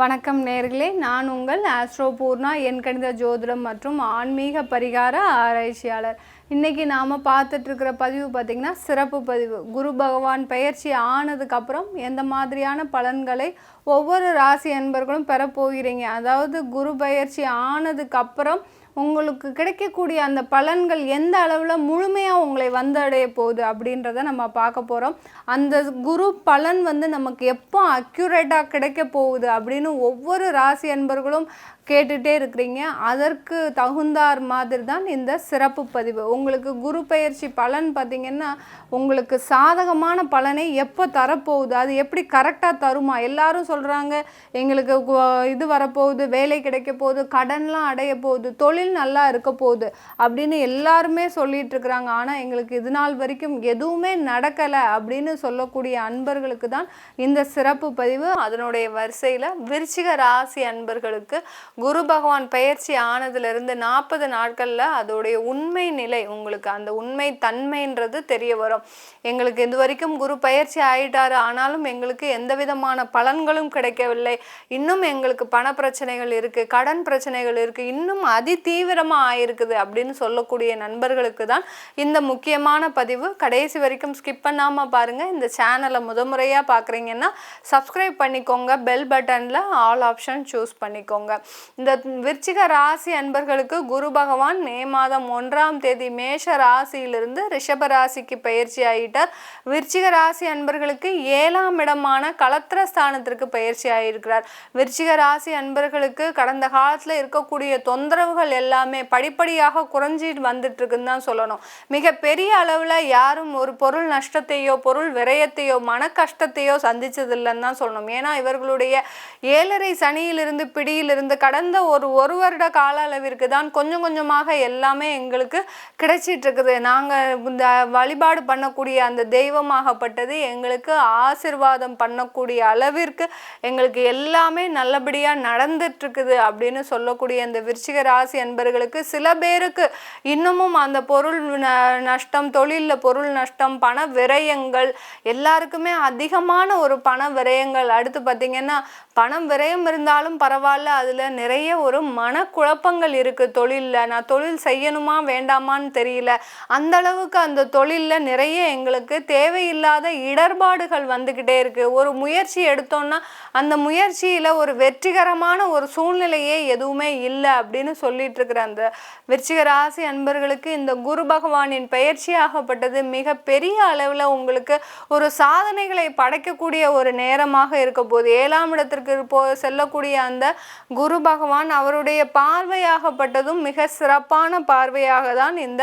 வணக்கம் நேர்களே. நான் உங்கள் ஆஸ்ட்ரோபூர்ணா என் கணித ஜோதிடம் மற்றும் ஆன்மீக பரிகார ஆராய்ச்சியாளர். இன்றைக்கி நாம் பார்த்துட்ருக்கிற பதிவு பார்த்திங்கன்னா சிறப்பு பதிவு. குரு பகவான் பயிற்சி ஆனதுக்கப்புறம் எந்த மாதிரியான பலன்களை ஒவ்வொரு ராசி அன்பர்களும் பெறப்போகிறீங்க அதாவது குரு பயிற்சி ஆனதுக்கப்புறம் உங்களுக்கு கிடைக்கக்கூடிய அந்த பலன்கள் எந்த அளவில் முழுமையாக உங்களை வந்தடைய போகுது அப்படின்றத நம்ம பார்க்க போகிறோம் அந்த குரு பலன் வந்து நமக்கு எப்போ அக்யூரேட்டாக கிடைக்க போகுது அப்படின்னு ஒவ்வொரு ராசி அன்பர்களும் கேட்டுகிட்டே இருக்கிறீங்க. அதற்கு தகுந்தார் மாதிரி தான் இந்த சிறப்பு பதிவு. உங்களுக்கு குரு பயிற்சி பலன் பார்த்திங்கன்னா உங்களுக்கு சாதகமான பலனை எப்போ தரப்போகுது? அது எப்படி கரெக்டாக தருமா? எல்லாரும் சொல்கிறாங்க எங்களுக்கு இது வரப்போகுது வேலை கிடைக்க போகுது கடன்லாம் அடைய போகுது தொழில் நல்லா இருக்க போகுது அப்படின்னு எல்லாருமே சொல்லிட்டு இருக்கிறாங்க. ஆனால் எங்களுக்கு இது நாள் வரைக்கும் எதுவுமே நடக்கலை அப்படின்னு சொல்லக்கூடிய அன்பர்களுக்கு தான் இந்த சிறப்பு பதிவு. அதனுடைய வரிசையில் விருச்சிக ராசி அன்பர்களுக்கு குரு பகவான் பயிற்சி ஆனதுலேருந்து நாற்பது நாட்களில் அதோடைய உண்மை நிலை உங்களுக்கு அந்த உண்மை தன்மைன்றது தெரிய வரும். எங்களுக்கு இது வரைக்கும் குரு பயிற்சி ஆயிட்டாரு. ஆனாலும் எங்களுக்கு எந்த விதமான பலன்களும் கிடைக்கவில்லை. இன்னும் எங்களுக்கு பண பிரச்சனைகள் இருக்கு கடன் பிரச்சனைகள் இருக்கு. இன்னும் அதி தீவிரமாக ஆயிருக்குது அப்படின்னு சொல்லக்கூடிய நண்பர்களுக்கு தான் இந்த முக்கியமான பதிவு. கடைசி வரைக்கும் ஸ்கிப் பண்ணாமல் பாருங்க. இந்த சேனலை முதமுறையாக பார்க்குறீங்கன்னா சப்ஸ்கிரைப் பண்ணிக்கோங்க. பெல் பட்டனில் ஆல் ஆப்ஷன் சூஸ் பண்ணிக்கோங்க. இந்த விருச்சிக ராசி அன்பர்களுக்கு குரு பகவான் மே மாதம் ஒன்றாம் தேதி மேஷ ராசியிலிருந்து ரிஷப ராசிக்கு பயிற்சி ஆகிட்டார் விருச்சிக ராசி அன்பர்களுக்கு ஏழாம் இடமான களத்திர ஸ்தானத்திற்கு பயிற்சி ஆகியிருக்கிறார் விருச்சிக ராசி அன்பர்களுக்கு கடந்த காலத்தில் இருக்கக்கூடிய தொந்தரவுகள் எல்லாமே படிப்படியாக குறைஞ்சிட்டு வந்துட்டு இருக்குன்னு தான் சொல்லணும். மிக பெரிய அளவில் யாரும் ஒரு பொருள் நஷ்டத்தையோ பொருள் விரயத்தையோ மன கஷ்டத்தையோ சந்திச்சதில்லைன்னு தான் சொல்லணும். ஏன்னா இவர்களுடைய ஏழரை சனியிலிருந்து பிடியிலிருந்து கடந்த ஒரு ஒரு வருட கால அளவிற்கு தான் கொஞ்சம் கொஞ்சமாக எல்லாமே எங்களுக்கு கிடைச்சிட்டு இருக்குது நாங்கள் இந்த வழிபாடு பண்ணக்கூடிய அந்த தெய்வமாகப்பட்டது எங்களுக்கு ஆசிர்வாதம் பண்ணக்கூடிய அளவிற்கு எங்களுக்கு எல்லாமே நல்லபடியாக நடந்துட்டு இருக்குது அப்படின்னு சொல்லக்கூடிய அந்த விருச்சிக ராசி நண்பர்களுக்கு சில பேருக்கு இன்னமும் அந்த பொருள் ந- நஷ்டம் தொழிலில் பொருள் நஷ்டம் பண விரயங்கள் எல்லாருக்குமே அதிகமான ஒரு பண விரயங்கள். அடுத்து பார்த்திங்கன்னா பணம் விரயம் இருந்தாலும் பரவாயில்ல. அதில் நிறைய ஒரு மனக்குழப்பங்கள் இருக்குது தொழிலில். நான் தொழில் செய்யணுமா வேண்டாமான்னு தெரியல. அந்த அளவுக்கு அந்த தொழிலில் நிறைய எங்களுக்கு தேவையில்லாத இடர்பாடுகள் வந்துக்கிட்டே இருக்குது ஒரு முயற்சி எடுத்தோன்னா அந்த முயற்சியில் ஒரு வெற்றிகரமான ஒரு சூழ்நிலையே எதுவுமே இல்லை அப்படின்னு சொல்லிட்டு இருக்கிற அந்த விருச்சிக ராசி அன்பர்களுக்கு இந்த குரு பகவானின் பயிற்சியாகப்பட்டது மிக பெரிய அளவில் உங்களுக்கு ஒரு சாதனைகளை படைக்கக்கூடிய ஒரு நேரமாக இருக்க போகுது. ஏழாம் இடத்திற்கு போ செல்லக்கூடிய அந்த குரு பகவான் அவருடைய பார்வையாகப்பட்டதும் மிக சிறப்பான பார்வையாக தான் இந்த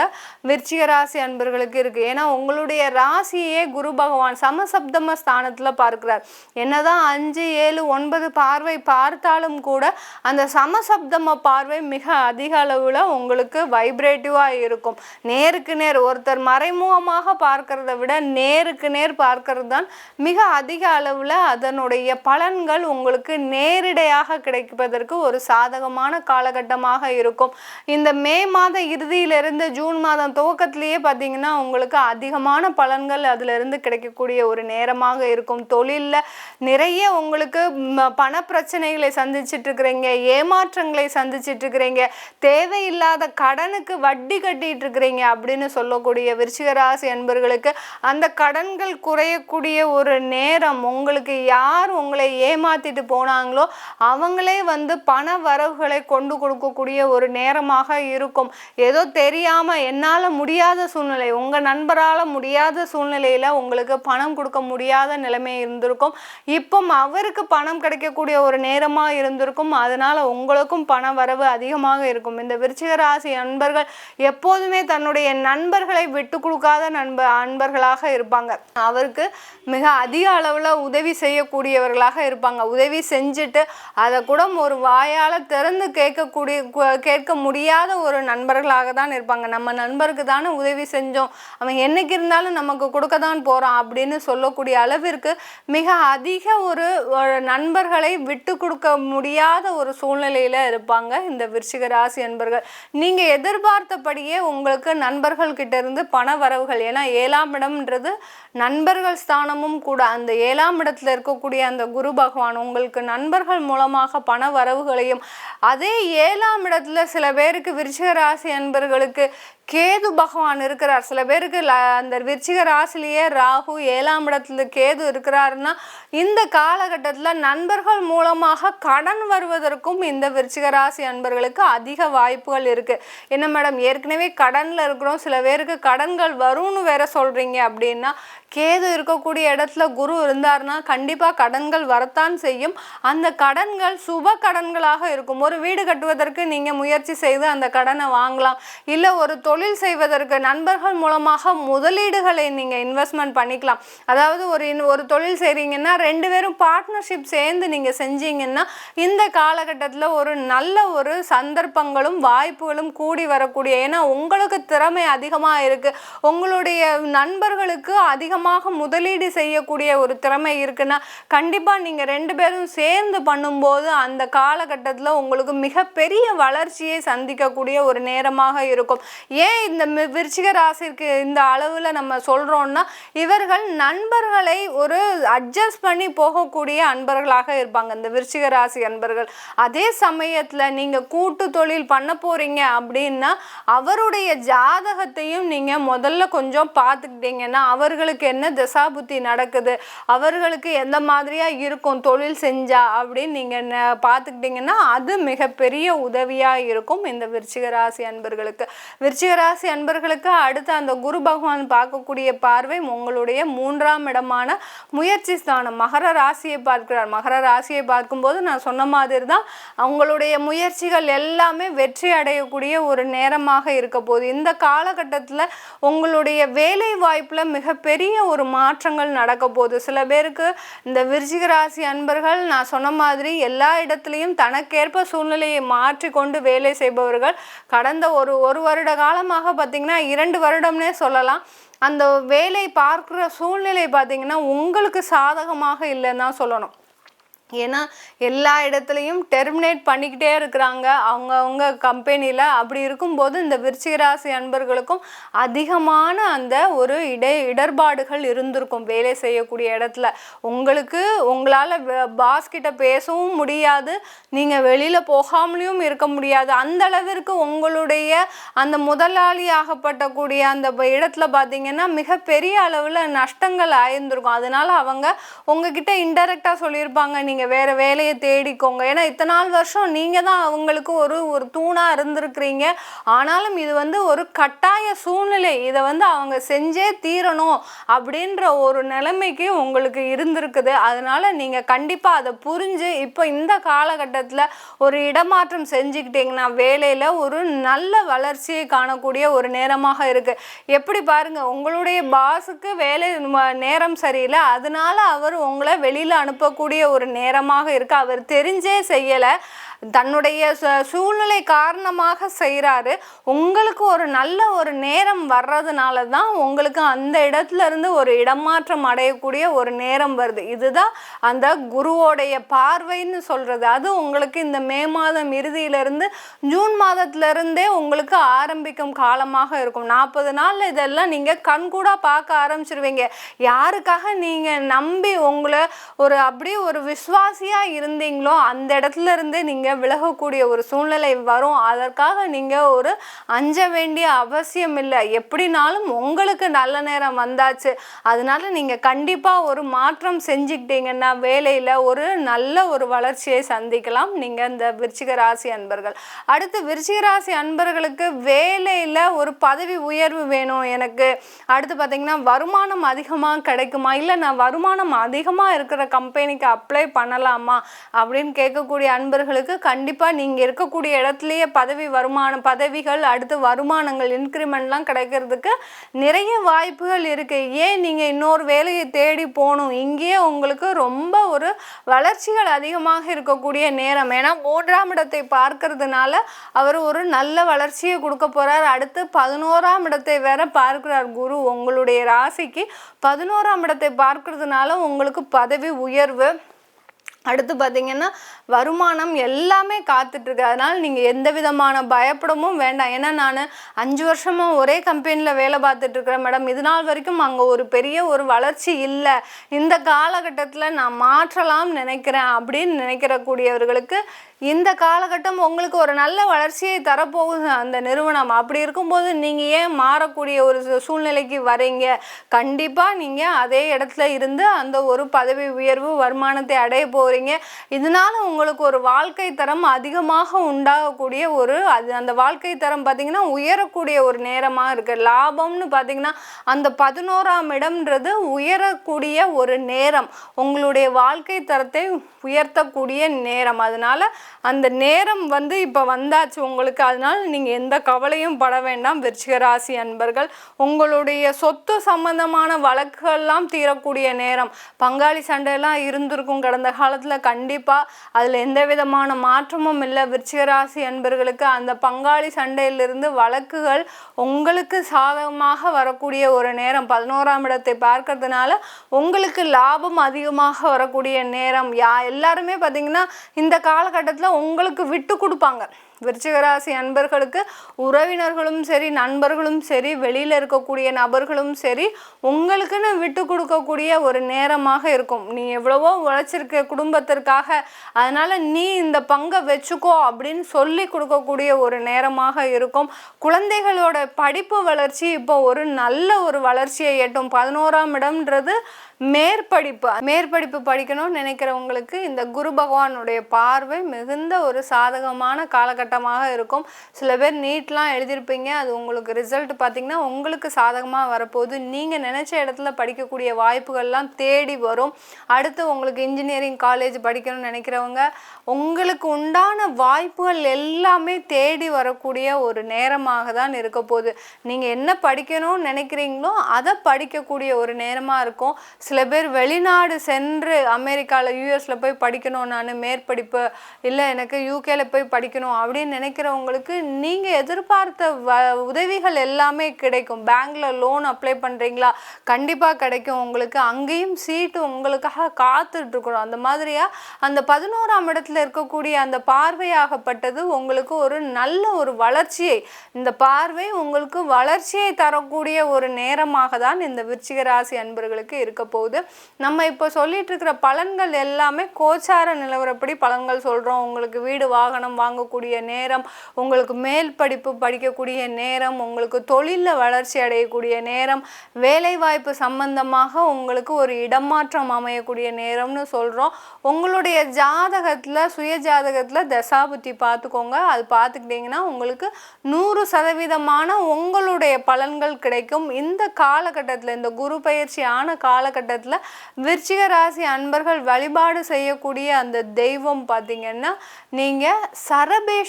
விருச்சிக ராசி அன்பர்களுக்கு இருக்கு. ஏன்னா உங்களுடைய ராசியே குரு பகவான் சமசப்தம ஸ்தானத்தில் பார்க்கிறார். என்னதான் அஞ்சு ஏழு ஒன்பது பார்வை பார்த்தாலும் கூட அந்த சமசப்தம பார்வை மிக அதிக அளவில் உங்களுக்கு வைப்ரேட்டிவாக இருக்கும். நேருக்கு நேர் ஒருத்தர் மறைமுகமாக பார்க்கறத விட நேருக்கு நேர் பார்க்கறது தான் மிக அதிக அளவில் அதனுடைய பலன்கள் உங்களுக்கு நேரிடையாக கிடைப்பதற்கு ஒரு சாதகமான காலகட்டமாக இருக்கும். இந்த மே மாத இறுதியிலிருந்து ஜூன் மாதம் துவக்கத்திலேயே பார்த்தீங்கன்னா உங்களுக்கு அதிகமான பலன்கள் அதிலிருந்து கிடைக்கக்கூடிய ஒரு நேரமாக இருக்கும். தொழிலில் நிறைய உங்களுக்கு பண பிரச்சனைகளை சந்திச்சுட்டு இருக்கிறீங்க ஏமாற்றங்களை சந்திச்சுட்டு இருக்கிறீங்க தேவையில்லாத கடனுக்கு வட்டி கட்டிட்டு இருக்கிறீங்க அப்படின்னு சொல்லக்கூடிய விருச்சிகராசி அன்பர்களுக்கு அந்த கடன்கள் குறையக்கூடிய ஒரு நேரம் உங்களுக்கு யார் உங்களை ஏமாத்திட்டு போனாங்களோ அவங்களே வந்து பண வரவுகளை கொண்டு கொடுக்கக்கூடிய ஒரு நேரமாக இருக்கும். ஏதோ தெரியாம என்னால முடியாத சூழ்நிலை உங்க நண்பரால முடியாத சூழ்நிலையில உங்களுக்கு பணம் கொடுக்க முடியாத நிலைமை இருந்திருக்கும். இப்போ அவருக்கு பணம் கிடைக்கக்கூடிய ஒரு நேரமா இருந்திருக்கும். அதனால உங்களுக்கும் பண வரவு அதிகமாக இருக்கும். இந்த விருச்சிக ராசி நண்பர்கள் எப்போதுமே தன்னுடைய நண்பர்களை விட்டு கொடுக்காத நண்ப அன்பர்களாக இருப்பாங்க. அவருக்கு மிக அதிக அளவில் உதவி செய்யக்கூடியவர்களாக இருப்பாங்க. உதவி உதவி செஞ்சுட்டு அதை கூட ஒரு வாயால் திறந்து கேட்கக்கூடிய கேட்க முடியாத ஒரு நண்பர்களாக தான் இருப்பாங்க. நம்ம நண்பருக்கு தானே உதவி செஞ்சோம். அவன் என்னைக்கு இருந்தாலும் நமக்கு கொடுக்க தான் போகிறான் அப்படின்னு சொல்லக்கூடிய அளவிற்கு மிக அதிக ஒரு நண்பர்களை விட்டு கொடுக்க முடியாத ஒரு சூழ்நிலையில் இருப்பாங்க இந்த விருச்சிக ராசி அன்பர்கள். நீங்கள் எதிர்பார்த்தபடியே உங்களுக்கு நண்பர்கள்கிட்ட இருந்து பண வரவுகள் ஏன்னா ஏழாம் இடம்ன்றது நண்பர்கள் ஸ்தானமும் கூட அந்த ஏழாம் இடத்துல இருக்கக்கூடிய அந்த குரு பகவான் உங்களுக்கு நண்பர்கள் மூலமாக பண வரவுகளையும் அதே ஏழாம் இடத்துல சில பேருக்கு விருச்சிக ராசி அன்பர்களுக்கு கேது பகவான் இருக்கிறார். சில பேருக்கு ல- அந்த விருச்சிக ராசிலேயே ராகு ஏழாம் இடத்துல கேது இருக்கிறாருன்னா இந்த காலகட்டத்தில் நண்பர்கள் மூலமாக கடன் வருவதற்கும் இந்த விருச்சிக ராசி அன்பர்களுக்கு அதிக வாய்ப்புகள் இருக்குது என்ன மேடம் ஏற்கனவே கடனில் இருக்கிறோம். சில பேருக்கு கடன்கள் வரும்னு வேற சொல்கிறீங்க அப்படின்னா கேது இருக்கக்கூடிய இடத்துல குரு இருந்தாருன்னா கண்டிப்பாக கடன்கள் வரத்தான் செய்யும். அந்த கடன்கள் சுப கடன்களாக இருக்கும். ஒரு வீடு கட்டுவதற்கு நீங்கள் முயற்சி செய்து அந்த கடனை வாங்கலாம். இல்லை ஒரு தொழில் தொழில் செய்வதற்கு நண்பர்கள் மூலமாக முதலீடுகளை நீங்கள் இன்வெஸ்ட்மெண்ட் பண்ணிக்கலாம். அதாவது ஒரு இன்- ஒரு தொழில் செய்கிறீங்கன்னா ரெண்டு பேரும் பார்ட்னர்ஷிப் சேர்ந்து நீங்கள் செஞ்சீங்கன்னா இந்த காலகட்டத்தில் ஒரு நல்ல ஒரு சந்தர்ப்பங்களும் வாய்ப்புகளும் கூடி வரக்கூடிய ஏன்னா உங்களுக்கு திறமை அதிகமாக இருக்குது உங்களுடைய நண்பர்களுக்கு அதிகமாக முதலீடு செய்யக்கூடிய ஒரு திறமை இருக்குன்னா கண்டிப்பாக நீங்கள் ரெண்டு பேரும் சேர்ந்து பண்ணும்போது அந்த காலகட்டத்தில் உங்களுக்கு மிகப்பெரிய வளர்ச்சியை சந்திக்கக்கூடிய ஒரு நேரமாக இருக்கும். ஏன் ஏன் இந்த விருச்சிக ராசிக்கு இந்த அளவில் நம்ம சொல்கிறோம்னா இவர்கள் நண்பர்களை ஒரு அட்ஜஸ்ட் பண்ணி போகக்கூடிய அன்பர்களாக இருப்பாங்க. இந்த விருச்சிக ராசி அன்பர்கள். அதே சமயத்தில் நீங்கள் கூட்டு தொழில் பண்ண போகிறீங்க அப்படின்னா அவருடைய ஜாதகத்தையும் நீங்கள் முதல்ல கொஞ்சம் பார்த்துக்கிட்டீங்கன்னா அவர்களுக்கு என்ன திசாபுத்தி நடக்குது? அவர்களுக்கு எந்த மாதிரியாக இருக்கும்? தொழில் செஞ்சா அப்படின்னு நீங்கள் பார்த்துக்கிட்டிங்கன்னா அது மிகப்பெரிய உதவியாக இருக்கும் இந்த விருச்சிக ராசி அன்பர்களுக்கு. விருச்சிக ராசி அன்பர்களுக்கு அடுத்து அந்த குரு பகவான் பார்க்கக்கூடிய பார்வை உங்களுடைய மூன்றாம் இடமான முயற்சி ஸ்தானம். மகர ராசியை பார்க்கிறார். மகர ராசியை பார்க்கும்போது நான் சொன்ன மாதிரி தான் அவங்களுடைய முயற்சிகள் எல்லாமே வெற்றி அடையக்கூடிய ஒரு நேரமாக இருக்க போகுது. இந்த காலகட்டத்தில் உங்களுடைய வேலை வாய்ப்பில் மிகப்பெரிய ஒரு மாற்றங்கள் நடக்க போகுது. சில பேருக்கு இந்த விருச்சிக ராசி அன்பர்கள் நான் சொன்ன மாதிரி எல்லா இடத்துலையும் தனக்கேற்ப சூழ்நிலையை மாற்றிக்கொண்டு வேலை செய்பவர்கள் கடந்த ஒரு ஒரு வருட காலம் காலமாக பார்த்திங்கன்னா இரண்டு வருடம்னே சொல்லலாம். அந்த வேலை பார்க்குற சூழ்நிலை பார்த்தீங்கன்னா உங்களுக்கு சாதகமாக இல்லைன்னு தான் சொல்லணும். ஏன்னா எல்லா இடத்துலையும் டெர்மினேட் பண்ணிக்கிட்டே இருக்கிறாங்க. அவங்கவுங்க கம்பெனியில் அப்படி இருக்கும்போது இந்த விருச்சிகராசி அன்பர்களுக்கும் அதிகமான அந்த ஒரு இடை இடர்பாடுகள் இருந்திருக்கும். வேலை செய்யக்கூடிய இடத்துல. உங்களுக்கு உங்களால் பாஸ்கிட்ட பேசவும் முடியாது. நீங்கள் வெளியில் போகாமலையும் இருக்க முடியாது. அந்த அளவிற்கு உங்களுடைய அந்த முதலாளி ஆகப்பட்டக்கூடிய அந்த இடத்துல பார்த்தீங்கன்னா மிகப்பெரிய அளவில் நஷ்டங்கள் ஆயிருந்திருக்கும். அதனால் அவங்க உங்ககிட்ட இன்டெரக்டாக சொல்லியிருப்பாங்க. நீங்கள் நீங்கள் வேறு வேலையை தேடிக்கோங்க. ஏன்னா இத்தனை நாள் வருஷம் நீங்கள் தான் அவங்களுக்கு ஒரு ஒரு தூணாக இருந்திருக்கிறீங்க. ஆனாலும் இது வந்து ஒரு கட்டாய சூழ்நிலை. இதை வந்து அவங்க செஞ்சே தீரணும் அப்படின்ற ஒரு நிலைமைக்கு உங்களுக்கு இருந்திருக்குது. அதனால் நீங்கள் கண்டிப்பாக அதை புரிஞ்சு இப்போ இந்த காலகட்டத்தில் ஒரு இடமாற்றம் செஞ்சுக்கிட்டிங்கன்னா வேலையில் ஒரு நல்ல வளர்ச்சியை காணக்கூடிய ஒரு நேரமாக இருக்குது எப்படி பாருங்கள் உங்களுடைய பாஸுக்கு வேலை நேரம் சரியில்லை. அதனால அவர் உங்களை வெளியில் அனுப்பக்கூடிய ஒரு நேரமாக இருக்கு. அவர் தெரிஞ்சே செய்யலை. தன்னுடைய சூழ்நிலை காரணமாக செய்கிறாரு உங்களுக்கு ஒரு நல்ல ஒரு நேரம் வர்றதுனால தான் உங்களுக்கு அந்த இடத்துல இருந்து ஒரு இடமாற்றம் அடையக்கூடிய ஒரு நேரம் வருது. இதுதான் அந்த குருவோடைய பார்வைன்னு சொல்கிறது அது உங்களுக்கு இந்த மே மாதம் இறுதியிலிருந்து ஜூன் மாதத்துலேருந்தே உங்களுக்கு ஆரம்பிக்கும் காலமாக இருக்கும். நாற்பது நாள் இதெல்லாம் நீங்கள் கண்கூடாக பார்க்க ஆரம்பிச்சிருவீங்க. யாருக்காக நீங்கள் நம்பி உங்களை ஒரு அப்படியே ஒரு விஸ்வாசியாக இருந்தீங்களோ அந்த இடத்துல இருந்தே நீங்கள் விலகக்கூடிய ஒரு சூழ்நிலை வரும். அதற்காக நீங்கள் ஒரு அஞ்ச வேண்டிய அவசியம் இல்லை. எப்படினாலும் உங்களுக்கு நல்ல நேரம் வந்தாச்சு. அதனால நீங்கள் கண்டிப்பாக ஒரு மாற்றம் செஞ்சுக்கிட்டீங்கன்னா வேலையில் ஒரு நல்ல ஒரு வளர்ச்சியை சந்திக்கலாம். நீங்கள் இந்த விருச்சிக ராசி அன்பர்கள். அடுத்து விருச்சிக ராசி அன்பர்களுக்கு வேலையில் ஒரு பதவி உயர்வு வேணும் எனக்கு. அடுத்து பார்த்தீங்கன்னா வருமானம் அதிகமாக கிடைக்குமா? இல்லை நான் வருமானம் அதிகமாக இருக்கிற கம்பெனிக்கு அப்ளை பண்ணலாமா? அப்படின்னு கேட்கக்கூடிய அன்பர்களுக்கு கண்டிப்பாக நீங்கள் இருக்கக்கூடிய இடத்துலையே பதவி வருமானம் பதவிகள் அடுத்து வருமானங்கள் இன்க்ரிமெண்ட்லாம் கிடைக்கிறதுக்கு நிறைய வாய்ப்புகள் இருக்குது ஏன் நீங்கள் இன்னொரு வேலையை தேடி போகணும்? இங்கேயே உங்களுக்கு ரொம்ப ஒரு வளர்ச்சிகள் அதிகமாக இருக்கக்கூடிய நேரம். ஏன்னா மூன்றாம் இடத்தை பார்க்கறதுனால அவர் ஒரு நல்ல வளர்ச்சியை கொடுக்க போகிறார் அடுத்து பதினோராம் இடத்தை வேற பார்க்கிறார் குரு. உங்களுடைய ராசிக்கு பதினோராம் இடத்தை பார்க்கறதுனால உங்களுக்கு பதவி உயர்வு அடுத்து பார்த்தீங்கன்னா வருமானம் எல்லாமே காத்துட்ருக்கு. அதனால் நீங்கள் எந்த விதமான பயப்படமும் வேண்டாம். ஏன்னா நான் அஞ்சு வருஷமாக ஒரே கம்பெனியில் வேலை பார்த்துட்ருக்குறேன் மேடம். இது நாள் வரைக்கும் அங்கே ஒரு பெரிய ஒரு வளர்ச்சி இல்லை. இந்த காலகட்டத்தில் நான் மாற்றலாம் நினைக்கிறேன் அப்படின்னு நினைக்கிற கூடியவர்களுக்கு இந்த காலகட்டம் உங்களுக்கு ஒரு நல்ல வளர்ச்சியை தரப்போகுது அந்த நிறுவனம். அப்படி இருக்கும்போது நீங்கள் ஏன் மாறக்கூடிய ஒரு சூழ்நிலைக்கு வரீங்க? கண்டிப்பாக நீங்கள் அதே இடத்துல இருந்து அந்த ஒரு பதவி உயர்வு வருமானத்தை அடைய போகிறீங்க இதனால் உங்களுக்கு ஒரு வாழ்க்கை தரம் அதிகமாக உண்டாகக்கூடிய ஒரு அது அந்த வாழ்க்கை தரம் பார்த்திங்கன்னா உயரக்கூடிய ஒரு நேரமாக இருக்குது லாபம்னு பார்த்திங்கன்னா அந்த பதினோராம் இடம்ன்றது உயரக்கூடிய ஒரு நேரம். உங்களுடைய வாழ்க்கை தரத்தை உயர்த்தக்கூடிய நேரம். அதனால் அந்த நேரம் வந்து இப்போ வந்தாச்சு உங்களுக்கு. அதனால் நீங்கள் எந்த கவலையும் பட வேண்டாம். விருச்சிக ராசி அன்பர்கள் உங்களுடைய சொத்து சம்பந்தமான வழக்குகள்லாம் தீரக்கூடிய நேரம். பங்காளி சண்டையெல்லாம் இருந்திருக்கும் கடந்த காலத்தில். கண்டிப்பாக அதில் எந்த விதமான மாற்றமும் இல்லை. விருச்சிக ராசி அன்பர்களுக்கு அந்த பங்காளி சண்டையிலிருந்து வழக்குகள் உங்களுக்கு சாதகமாக வரக்கூடிய ஒரு நேரம். பதினோராம் இடத்தை பார்க்கறதுனால உங்களுக்கு லாபம் அதிகமாக வரக்கூடிய நேரம். யா எல்லாருமே பார்த்தீங்கன்னா இந்த காலகட்டத்தில் உங்களுக்கு விட்டு கொடுப்பாங்க. விருச்சிகராசி அன்பர்களுக்கு உறவினர்களும் சரி நண்பர்களும் சரி வெளியில் இருக்கக்கூடிய நபர்களும் சரி உங்களுக்குன்னு விட்டு கொடுக்கக்கூடிய ஒரு நேரமாக இருக்கும். நீ எவ்வளவோ உழைச்சிருக்க குடும்பத்திற்காக. அதனால் நீ இந்த பங்கை வச்சுக்கோ அப்படின்னு சொல்லி கொடுக்கக்கூடிய ஒரு நேரமாக இருக்கும். குழந்தைகளோட படிப்பு வளர்ச்சி இப்போ ஒரு நல்ல ஒரு வளர்ச்சியை எட்டும். பதினோராம் இடம்ன்றது மேற்படிப்பு. மேற்படிப்பு படிக்கணும்னு நினைக்கிறவங்களுக்கு இந்த குரு பகவானுடைய பார்வை மிகுந்த ஒரு சாதகமான காலகட்டம் காலகட்டமாக இருக்கும். சில பேர் நீட்லாம் எழுதியிருப்பீங்க. அது உங்களுக்கு ரிசல்ட் பார்த்திங்கன்னா உங்களுக்கு சாதகமாக வரப்போகுது. நீங்கள் நினச்ச இடத்துல படிக்கக்கூடிய வாய்ப்புகள்லாம் தேடி வரும். அடுத்து உங்களுக்கு இன்ஜினியரிங் காலேஜ் படிக்கணும்னு நினைக்கிறவங்க உங்களுக்கு உண்டான வாய்ப்புகள் எல்லாமே தேடி வரக்கூடிய ஒரு நேரமாக தான் இருக்க போகுது. நீங்கள் என்ன படிக்கணும்னு நினைக்கிறீங்களோ அதை படிக்கக்கூடிய ஒரு நேரமாக இருக்கும். சில பேர் வெளிநாடு சென்று அமெரிக்காவில் யூஎஸில் போய் படிக்கணும் நான் மேற்படிப்பு இல்லை எனக்கு யூகேல போய் படிக்கணும் அப்படி அப்படின்னு நினைக்கிறவங்களுக்கு நீங்கள் எதிர்பார்த்த வ உதவிகள் எல்லாமே கிடைக்கும். பேங்க்கில் லோன் அப்ளை பண்ணுறீங்களா கண்டிப்பாக கிடைக்கும் உங்களுக்கு. அங்கேயும் சீட்டு உங்களுக்காக காத்துட்ருக்கணும். அந்த மாதிரியாக அந்த பதினோராம் இடத்துல இருக்கக்கூடிய அந்த பார்வையாகப்பட்டது உங்களுக்கு ஒரு நல்ல ஒரு வளர்ச்சியை இந்த பார்வை உங்களுக்கு வளர்ச்சியை தரக்கூடிய ஒரு நேரமாக தான் இந்த விருச்சிக ராசி அன்பர்களுக்கு இருக்க போகுது. நம்ம இப்போ சொல்லிட்டு இருக்கிற பலன்கள் எல்லாமே கோச்சார நிலவரப்படி பலன்கள் சொல்கிறோம் உங்களுக்கு வீடு வாகனம் வாங்கக்கூடிய நேரம் உங்களுக்கு மேல் படிப்பு படிக்கக்கூடிய நேரம் உங்களுக்கு தொழிலில் வளர்ச்சி அடையக்கூடிய நேரம் வேலைவாய்ப்பு சம்பந்தமாக உங்களுக்கு ஒரு இடமாற்றம் அமையக்கூடிய நேரம்னு சொல்கிறோம் உங்களுடைய ஜாதகத்தில் சுய ஜாதகத்தில் தசாபுத்தி பார்த்துக்கோங்க. அது பார்த்துக்கிட்டிங்கன்னா உங்களுக்கு நூறு சதவீதமான உங்களுடைய பலன்கள் கிடைக்கும். இந்த காலகட்டத்தில் இந்த குரு பயிற்சி ஆன காலகட்டத்தில் விருச்சிக ராசி அன்பர்கள் வழிபாடு செய்யக்கூடிய அந்த தெய்வம் பார்த்திங்கன்னா நீங்கள்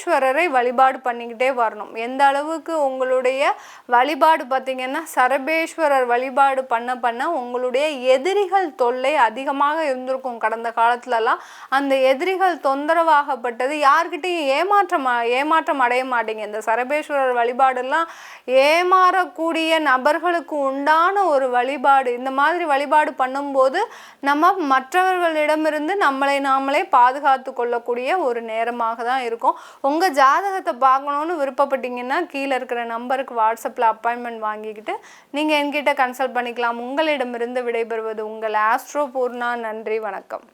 சரபேஸ்வரரை வழிபாடு பண்ணிக்கிட்டே வரணும். எந்த அளவுக்கு உங்களுடைய வழிபாடு பார்த்திங்கன்னா சரபேஸ்வரர் வழிபாடு பண்ண பண்ண உங்களுடைய எதிரிகள் தொல்லை அதிகமாக இருந்திருக்கும் கடந்த காலத்துலலாம். அந்த எதிரிகள் தொந்தரவாகப்பட்டது. யார்கிட்டையும் ஏமாற்றம் ஏமாற்றம் அடைய மாட்டீங்க. இந்த சரபேஸ்வரர் வழிபாடெல்லாம் ஏமாறக்கூடிய நபர்களுக்கு உண்டான ஒரு வழிபாடு. இந்த மாதிரி வழிபாடு பண்ணும்போது நம்ம மற்றவர்களிடமிருந்து நம்மளை நாமளே பாதுகாத்து கொள்ளக்கூடிய ஒரு நேரமாக தான் இருக்கும். உங்கள் ஜாதகத்தை பார்க்கணுன்னு விருப்பப்பட்டீங்கன்னா கீழே இருக்கிற நம்பருக்கு வாட்ஸ்அப்பில் அப்பாயின்மெண்ட் வாங்கிக்கிட்டு நீங்கள் என்கிட்ட கன்சல்ட் பண்ணிக்கலாம். உங்களிடமிருந்து விடைபெறுவது உங்கள் ஆஸ்ட்ரோ பூர்ணா. நன்றி வணக்கம்.